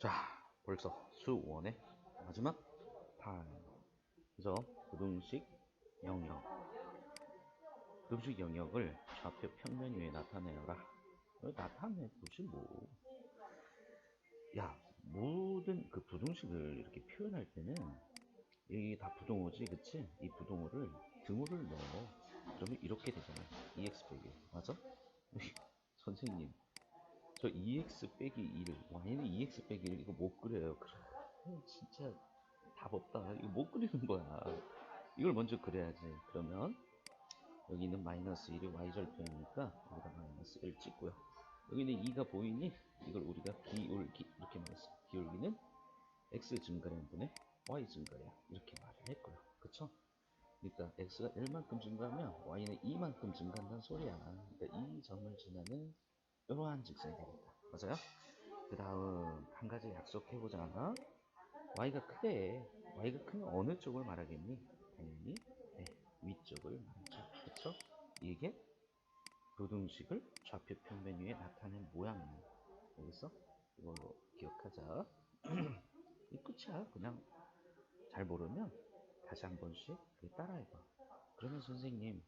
자, 벌써 수원의 마지막 판. 그래서 부등식 영역. 부등식 영역을 좌표 평면 위에 나타내어라. 어, 나타내보지 뭐. 야, 모든 그 부등식을 이렇게 표현할 때는 이게 다 부동호지, 그치? 이 부동호를 등호를 넣어. 그러면 이렇게 되잖아. EX 빼기. 맞아? 선생님, 저 2x 빼기 1, y는 2x 빼기 1 이거 못 그려요. 그래, 진짜 답 없다. 이거 못 그리는 거야. 이걸 먼저 그려야지. 그러면 여기는 마이너스 1이 y절편이니까 여기다 마이너스 1 찍고요. 여기는 2가 보이니 이걸 우리가 기울기 이렇게 말했어. 기울기는 x 증가량 분의 y 증가량 이렇게 말을 했고요. 그쵸? 그러니까 x가 1만큼 증가하면 y는 2만큼 증가한다는 소리야. 그러니까 이 점을 지나는 이러한 직선이 되겠다. 맞아요? 그 다음 한 가지 약속해보자. y가 크대. y가 크면 어느 쪽을 말하겠니? 당연히 네, 위쪽을 말하죠. 그쵸? 이게 부등식을 좌표 평면 위에 나타낸 모양이에요. 여기서 이걸로 기억하자. 이 끝이야. 그냥 잘 모르면 다시 한 번씩 따라해봐. 그러면 선생님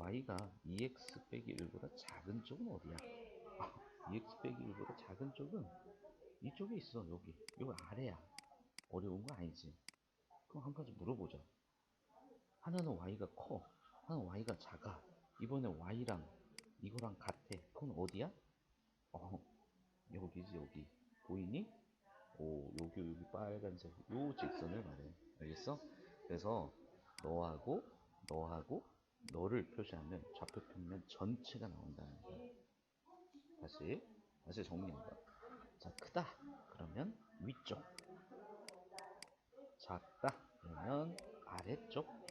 y가 2x 빼기 1보다 작은 쪽은 어디야? 아, 2x 빼기 1보다 작은 쪽은 이쪽에 있어 여기. 여기 아래야. 어려운 거 아니지? 그럼 한 가지 물어보자. 하나는 y가 커 하나는 y가 작아. 이번에 y랑 이거랑 같아. 그건 어디야? 어 여기지 여기. 보이니? 오 여기 여기 빨간색. 요 직선을 말해. 알겠어? 그래서 너하고 너하고 너를 표시하면 좌표 평면 전체가 나온다는 거야. 다시 다시 정리한다. 자 크다 그러면 위쪽 작다 그러면 아래쪽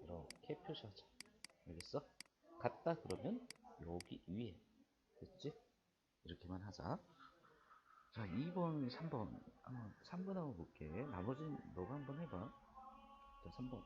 이렇게 표시하자. 알겠어? 같다 그러면 여기 위에 됐지? 이렇게만 하자. 자 2번 3번 한번 3번 한번 볼게. 나머지는 너가 한번 해봐. 자 3번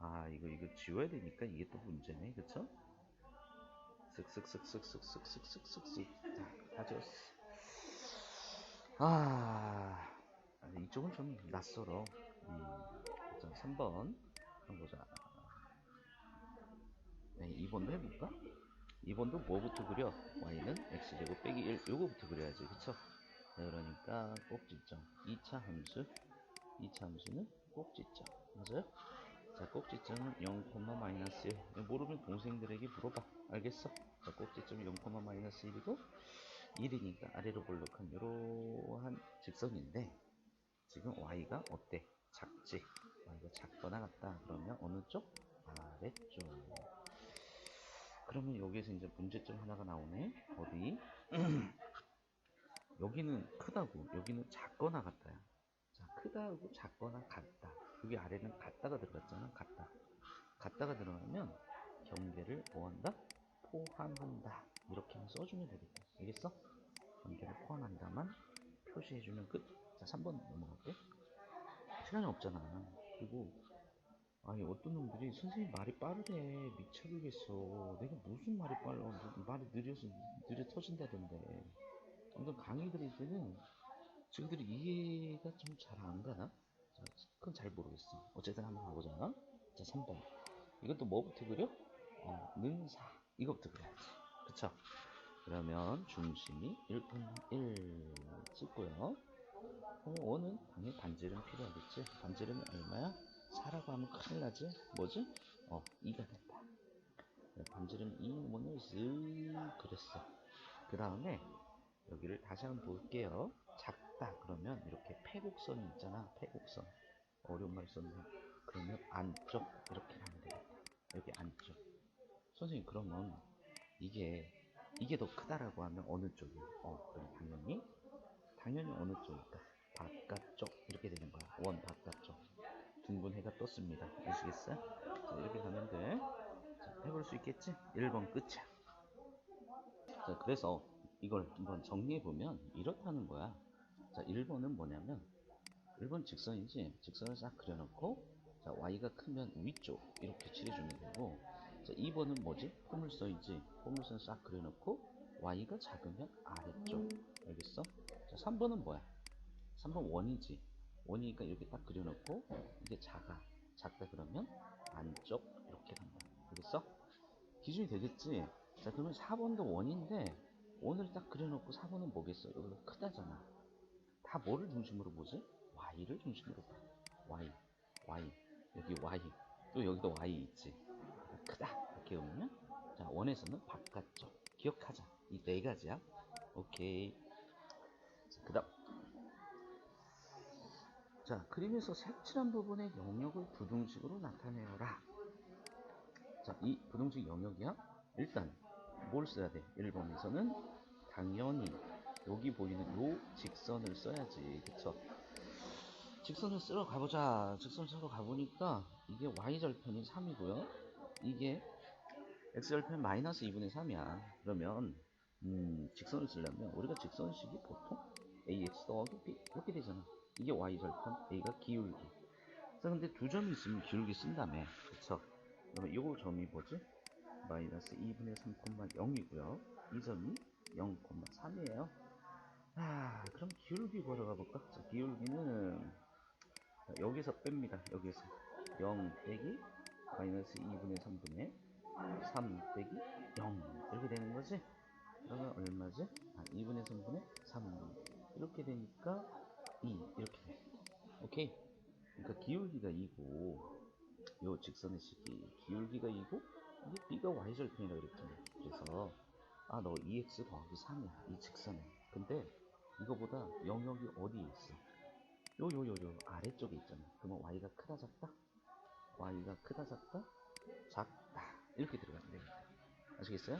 아 이거 이거 지워야 되니까 이게 또 문제네 그쵸? 쓱쓱쓱쓱쓱쓱쓱쓱쓱쓱 자다 지웠어 아 이쪽은 좀 낯설어 음, 자 3번 한번 보자 네, 2번도 해볼까? 2번도 뭐부터 그려? y는 x제곱 빼기 1 요거부터 그려야지 그쵸? 네, 그러니까 꼭지점 2차 함수 2차 함수는 꼭지점? 자, 꼭지점은 0, 마이너스 1. 모르면 동생들에게 물어봐. 알겠어? 자, 꼭지점이 0, 마이너스 1이고 1이니까 아래로 볼록한 이러한 직선인데 지금 y가 어때? 작지? y가 작거나 같다. 그러면 어느 쪽? 아래쪽. 그러면 여기에서 이제 문제점 하나가 나오네. 어디? 여기는 크다고, 여기는 작거나 같다야. 자, 크다고 작거나 같다. 여기 아래는 같다가 들어갔잖아. 같다. 같다가 들어가면 경계를 뭐한다? 포함한다. 이렇게 만 써주면 되겠다. 알겠어? 경계를 포함한다만 표시해주면 끝. 자, 3번 넘어갈게. 시간이 없잖아. 그리고 아니 어떤 놈들이 선생님 말이 빠르대 미쳐버리겠어 내가 무슨 말이 빨라 말이 느려서 느려 터진다던데 아무튼 강의 들을 때는 친구들이 이해가 좀 잘 안 가나? 자, 그건 잘 모르겠어. 어쨌든 한번 가보자. 자, 3번. 이것도 뭐부터 그려? 어, 능사. 이거부터 그려야지. 그쵸? 그러면 중심이 1분 1 찍고요. 어, 원은 당연히 반지름 필요하겠지? 반지름이 얼마야? 4라고 하면 큰일 나지? 뭐지? 어, 2가 된다. 반지름 2 원을 쓱 그렸어. 그 다음에 여기를 다시 한번 볼게요. 작다 그러면 이렇게 패곡선이 있잖아. 패곡선. 어려운 말 썼네. 그러면 안쪽 이렇게 하면 되겠다. 여기 안쪽. 선생님 그러면 이게 이게 더 크다라고 하면 어느 쪽이에요? 어, 그럼 당연히 당연히 어느 쪽일까? 바깥쪽 이렇게 되는 거야. 원 바깥쪽. 둥근 해가 떴습니다. 아시겠어? 자, 이렇게 가면 돼. 자, 해볼 수 있겠지? 1번 끝이야. 자, 그래서 이걸 한번 정리해 보면 이렇다는 거야. 자, 1번은 뭐냐면 1번 직선이지 직선을 싹 그려놓고 자, y가 크면 위쪽 이렇게 칠해주면 되고 자, 2번은 뭐지? 포물선이지 포물선 싹 그려놓고 y가 작으면 아래쪽 알겠어? 자, 3번은 뭐야? 3번 원이지. 원이니까 이렇게 딱 그려놓고 이게 작아. 작다 그러면 안쪽 이렇게 간다. 알겠어? 기준이 되겠지? 자 그러면 4번도 원인데 원을 딱 그려놓고 4번은 뭐겠어? 여기가 크다잖아. 다 뭐를 중심으로 보지? Y를 중심으로 봐. y, y, 여기 y, 또 여기도 y 있지. 크다 이렇게 오면 자 원에서는 바깥쪽 기억하자. 이 네 가지야. 오케이. 자, 그다음. 자 그림에서 색칠한 부분의 영역을 부등식으로 나타내어라. 자, 이 부등식 영역이야. 일단 뭘 써야 돼? 1번에서는 당연히 여기 보이는 요 직선을 써야지. 그쵸? 직선을 쓰러 가보자. 직선 쓰러 가보니까 이게 y절편이 3이고요. 이게 x절편 마이너스 2분의 3이야. 그러면 음, 직선을 쓰려면 우리가 직선식이 보통 ax 더하기 b 이렇게 되잖아. 이게 y절편, a가 기울기. 자, 근데 두 점이 있으면 기울기 쓴다며. 그쵸? 그러면 요 점이 뭐지? 마이너스 2분의 3,0이고요. 이 점이 0,3이에요. 아, 그럼 기울기 구하러 가볼까? 자, 기울기는 자, 여기서 뺍니다. 여기서 0 빼기 마이너스 2분의 3분의 3 빼기 0 이렇게 되는 거지? 그러면 얼마지? 아, 2분의 3분의 3 이렇게 되니까 2 이렇게 돼. 오케이? 그러니까 기울기가 2고 요 직선의 식이 기울기가 2고 이게 b가 y절편이라 그랬잖아. 그래서 아 너 2x 더하기 3이야 이 직선에. 근데 이거보다 영역이 어디에 있어? 요 요 요 요 아래쪽에 있잖아. 그러면 y가 크다 작다? y가 크다 작다? 작다 이렇게 들어가면 됩니다. 아시겠어요?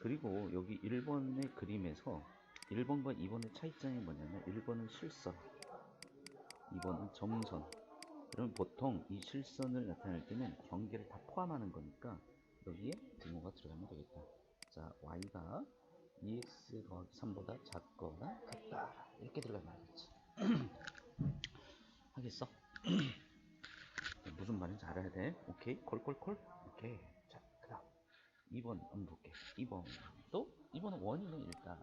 그리고 여기 1번의 그림에서 1번과 2번의 차이점이 뭐냐면 1번은 실선 2번은 점선 그럼 보통 이 실선을 나타낼 때는 경계를 다 포함하는 거니까 여기에 등호가 들어가면 되겠다. 자, y가 2x 더하기 3보다 작거나 같다. 이렇게 들어가면 되겠지. 하겠어? 무슨 말인지 알아야 돼. 오케이? 콜콜콜? 오케이. 자, 그 다음. 2번 한번 볼게. 2번. 또? 2번은 원이네, 일단.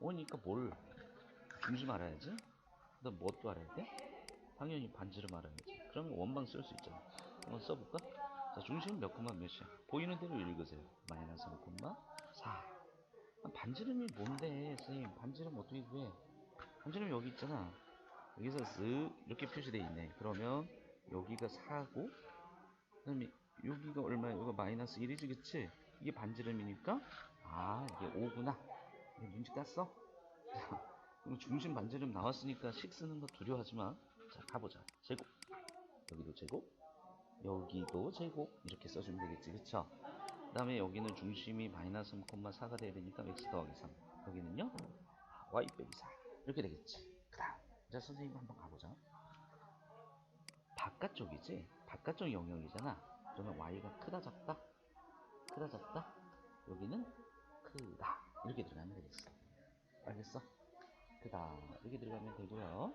원이니까 뭘? 중심 알아야지. 그 다음 뭣도 알아야 돼? 당연히 반지름 알아야지. 그러면 원방 쓸수 있잖아. 한번 써볼까? 자, 중심은 몇 콤마 몇이야? 보이는 대로 읽으세요. 마이너스 1 콤마 4. 아, 반지름이 뭔데, 선생님? 반지름 어떻게 구해? 반지름 여기 있잖아. 여기서 쓱 이렇게 표시되어 있네. 그러면 여기가 4고, 그 다음에 여기가 얼마야? 여기가 마이너스 1이지, 그치? 이게 반지름이니까, 아, 이게 5구나. 눈치 깠어? 그럼 중심 반지름 나왔으니까 식 쓰는 거 두려워하지 마. 자, 가보자. 제곱. 여기도 제곱. 여기도 제곱. 이렇게 써주면 되겠지. 그쵸? 그 다음에 여기는 중심이 마이너스 3,4가 돼야 되니까 x 더하기 3. 여기는요? y 빼기 4. 이렇게 되겠지. 그 다음. 자, 선생님 한번 가보자. 바깥쪽이지? 바깥쪽 영역이잖아. 그러면 y가 크다 작다? 크다 작다? 여기는 크다. 이렇게 들어가면 되겠어. 알겠어? 크다. 이렇게 들어가면 되고요.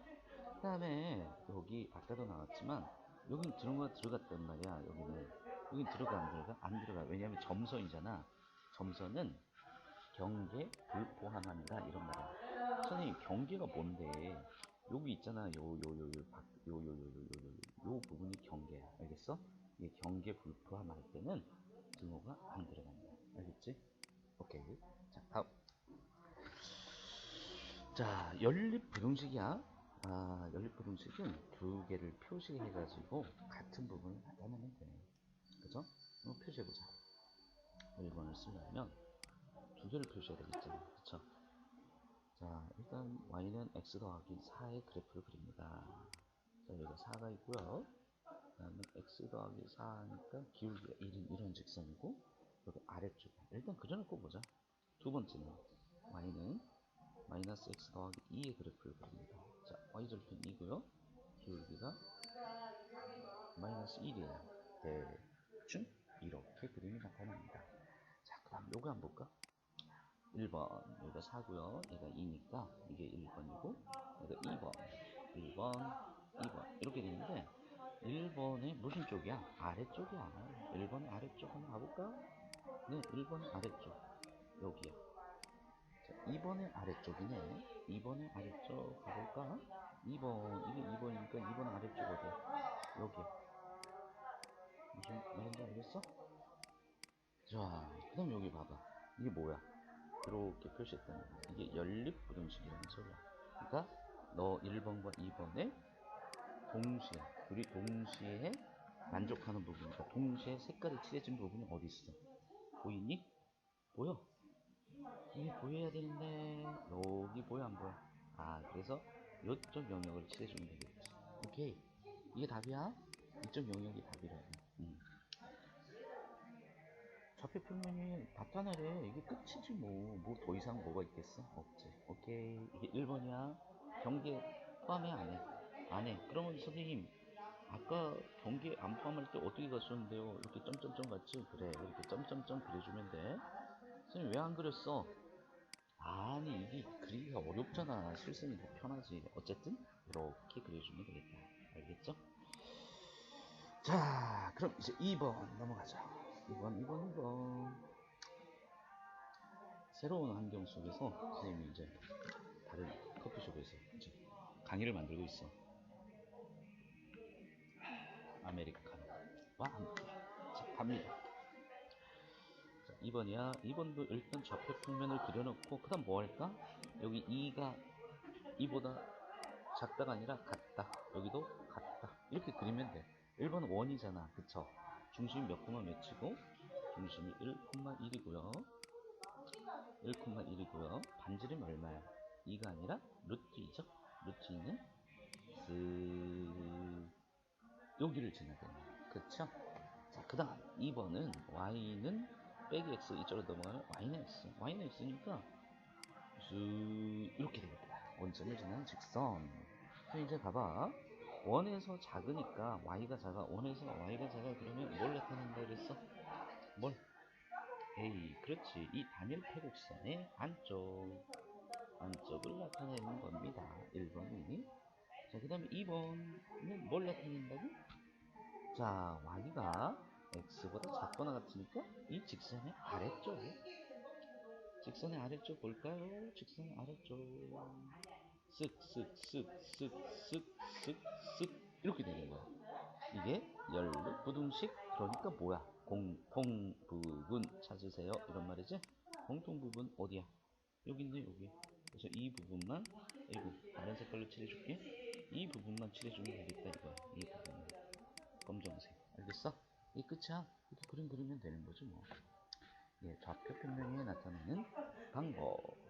그 다음에 여기 아까도 나왔지만 여긴 들어가 들어갔단 말이야. 여기는 여기 들어가 안 들어가? 안 들어가. 왜냐면 점선이잖아. 점선은 경계 불포함한다 이런 말이야. 선생님 경계가 뭔데? 여기 있잖아. 요, 요, 요, 요, 박, 요, 요, 요, 요, 요, 요, 요 부분이 경계야. 알겠어? 이게 경계 불포함 할 때는 등호가 안 들어간다. 알겠지? 오케이. 자, 다음. 자, 연립 부등식이야. 아, 연립 부등식은 두 개를 표시해가지고 같은 부분을 나타내면 돼. 그죠? 표시해보자. 1번을 쓰려면 두 개를 표시해야 되겠잖아. 그쵸? 자, 일단 y는 x 더하기 4의 그래프를 그립니다. 자, 여기가 4가 있고요. 그 다음에 x 더하기 4니까 기울기가 1인 이런 직선이고 여기 아래쪽에 일단 그려놓고 보자. 두 번째는 y는 마이너스 x 더하기 2의 그래프를 그립니다. 자, y절편 2고요. 기울기가 마이너스 1이에요. 대충 이렇게 그림이 나타납니다. 자, 그 다음 요거 한번 볼까? 1번, 여기가 4고요. 얘가 2니까 이게 1번이고 얘가 2번, 1번, 2번 이렇게 되는데 1번의 무슨 쪽이야? 아래쪽이야. 1번 아래쪽 한번 가볼까? 네, 1번 아래쪽. 여기요. 자, 2번의 아래쪽이네. 2번 2번의 아래쪽 가볼까? 2번 이게 2번이니까 2번 아래쪽 어디? 여기 무슨 말인지 알겠어? 자 그다음 여기 봐봐 이게 뭐야? 이렇게 표시했다는 거야 이게 연립부등식이라는 소리야 그러니까 너 1번과 2번에 동시에 둘이 동시에 만족하는 부분이니까 동시에 색깔이 칠해진 부분이 어디 있어? 보이니? 보여? 이게 보여야 되는데 여기 보여 안 보여? 아 그래서 이쪽 영역을 칠해주면 되겠지 오케이 이게 답이야? 이쪽 영역이 답이라고 음. 좌표 평면이 나타나래 이게 끝이지 뭐 뭐 더 이상 뭐가 있겠어? 없지 오케이 이게 1번이야 경계 포함해 안 해? 안 해. 그러면 선생님 아까 경계 안 포함할 때 어떻게 갔었는데요? 이렇게 점점점 같지? 그래 이렇게 점점점 그려주면 돼 선생님 왜 안 그렸어? 아니 이게 그리기가 어렵잖아 실선이 더 편하지 어쨌든 이렇게 그려주면 되겠다 알겠죠? 자 그럼 이제 2번 넘어가자 2번 2번 2번 새로운 환경 속에서 선생님이 이제 다른 커피숍에서 이제 강의를 만들고 있어. 아메리카노와 함께 자 갑니다. 자 2번이야. 2번도 일단 좌표 평면을 그려놓고 그 다음 뭐 할까? 여기 2가 2보다 작다가 아니라 같다. 여기도 같다. 이렇게 그리면 돼. 1번은 1이잖아. 그쵸 중심이 몇 콤마 몇이고 중심이 1,1이고요. 1,1이고요. 반지름 얼마야? 2가 아니라 루트이죠? 루트는 쓱 여기를 지나가는 거예요. 그쵸? 자, 그 다음 2번은 y는 빼기 x 이쪽으로 넘어가면 y는 x y는 x니까 쓱 이렇게 되겠다. 원점을 지나는 직선. 그럼 이제 봐봐 원에서 작으니까 y가 작아 원에서 y가 작아 그러면 뭘 나타낸다 그랬어? 뭘? 에이 그렇지 이 단일 패곡선의 안쪽 안쪽을 나타내는 겁니다 1번이 자, 그 다음에 2번은 뭘 나타낸다고? 자, y가 x보다 작거나 같으니까 이 직선의 아래쪽. 직선의 아래쪽 볼까요? 직선의 아래쪽. 쓱, 쓱, 쓱, 쓱, 쓱, 쓱, 쓱. 이렇게 되는 거야. 이게 연립 부등식 그러니까 뭐야? 공통 부분 찾으세요. 이런 말이지? 공통 부분 어디야? 여기 있네, 여기. 그래서 이 부분만, 이거 다른 색깔로 칠해줄게. 이 부분만 칠해주면 되겠다 이거야 이 부분 검정색 알겠어? 이 끝이야 이렇게 그림 그리면 되는 거지 뭐 예, 좌표 평면에 나타내는 방법